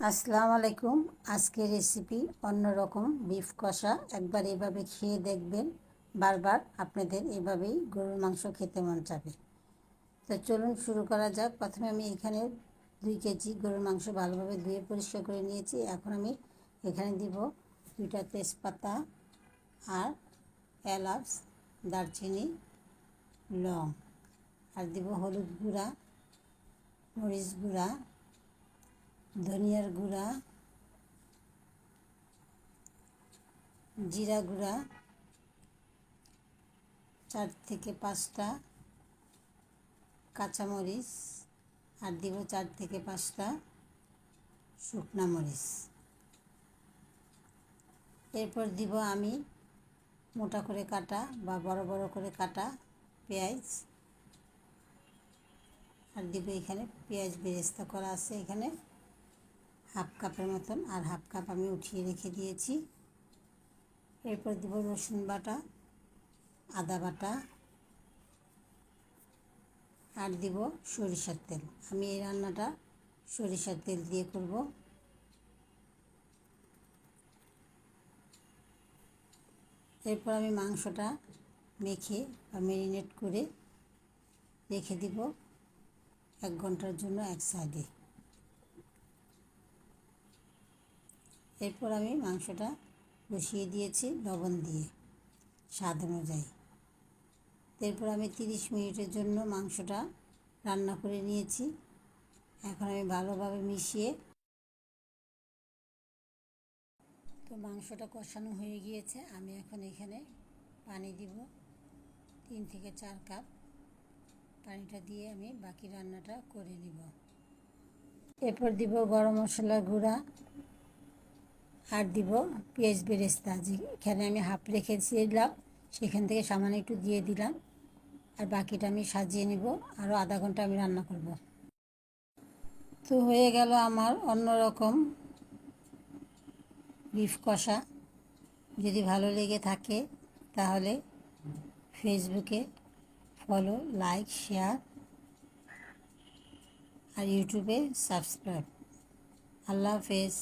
আসসালামু আলাইকুম। আজকের রেসিপি অন্যরকম বিফ কষা। একবার এভাবে খেয়ে দেখবেন, বারবার আপনাদের এভাবেই গরুর মাংস খেতে মন চাবে। তো চলুন শুরু করা যাক। প্রথমে আমি এখানে দুই কেজি গরুর মাংস ভালোভাবে ধুয়ে পরিষ্কার করে নিয়েছি। এখন আমি এখানে দিব দুইটা তেজপাতা আর এলাচ, দারচিনি, লং। আর দিব হলুদ গুঁড়া, মরিচ গুঁড়া ধনিয়ার গুঁড়া, জিরা গুঁড়া, চার থেকে পাঁচটা কাঁচামরিচ, আর দিব চার থেকে পাঁচটা শুকনা মরিচ। এরপর দিব আমি মোটা করে কাটা বা বড় বড় করে কাটা পেঁয়াজ। আর দিব এখানে পেঁয়াজ বেরেস্তা করা আছে এখানে। হাফ কাপের মতন, আর হাফ কাপ আমি উঠিয়ে রেখে দিয়েছি। এরপর দিব রসুন বাটা, আদা বাটা, আর দিব সরিষার তেল। আমি এই রান্নাটা সরিষার তেল দিয়ে করব। এরপর আমি মাংসটা মেখে বা ম্যারিনেট করে রেখে দিব এক ঘণ্টার জন্য এক সাইডে। এরপর আমি মাংসটা বসিয়ে দিয়েছি লবণ দিয়ে, স্বাদ অনুযায়ী। এরপর আমি তিরিশ মিনিটের জন্য মাংসটা রান্না করে নিয়েছি। এখন আমি ভালোভাবে মিশিয়ে তো মাংসটা কষানো হয়ে গিয়েছে, আমি এখন এখানে পানি দিব তিন থেকে চার কাপ। পানিটা দিয়ে আমি বাকি রান্নাটা করে নিব। এরপর দিব গরম মশলা গুঁড়া। আর দিব পেঁয়াজ বেরেস্তা। যেখানে আমি হাফ রেখেছিলাম সেখান থেকে সামান্য একটু দিয়ে দিলাম। আর বাকিটা আমি সাজিয়ে নিব আরও আধা ঘণ্টা আমি রান্না করব। তো হয়ে গেল আমার অন্যরকম বিফ কষা। যদি ভালো লেগে থাকে, তাহলে ফেসবুকে ফলো লাইক শেয়ার আর ইউটিউবে সাবস্ক্রাইব আল্লাহ হাফেজ।